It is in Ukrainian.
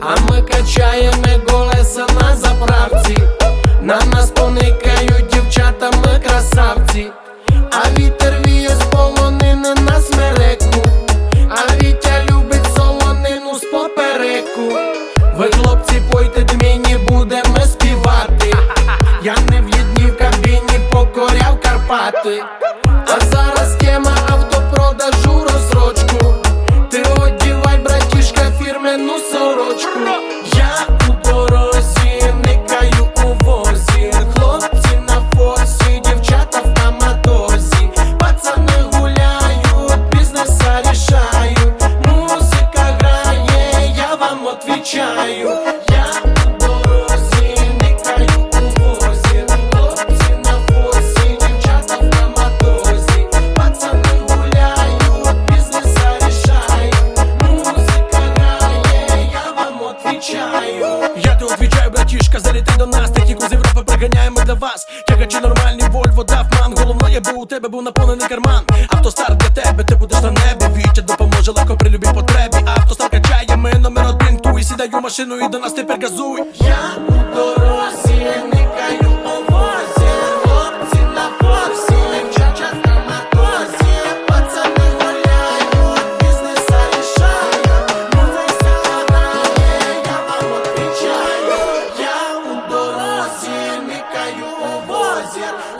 А ми качаємо колеса на заправці. На нас поникають дівчата, ми красавці. А вітер віє з полонини на смереку. А Вітя любить солонину з попереку. Ви, хлопці, пойте мені будемо співати. Я не в їдній в кабіні покоряв Карпати. Сорочку. Я у дорозі, никаю у возі. Хлопці на форсі, дівчата в таматозі. Пацани гуляють, бізнеса рішають. Музика грає, я вам отвічаю. До нас Техніку з Європи приганяємо для вас. Тягачі нормальні, Вольво, Головно Головне, бо у тебе був наповнений карман. Автостар для тебе, ти будеш на небі. Вітя допоможе легко при любій потребі. Автостар качає, ми номер один Туй, сідай у машину і до нас тепер газуй. Я Yeah.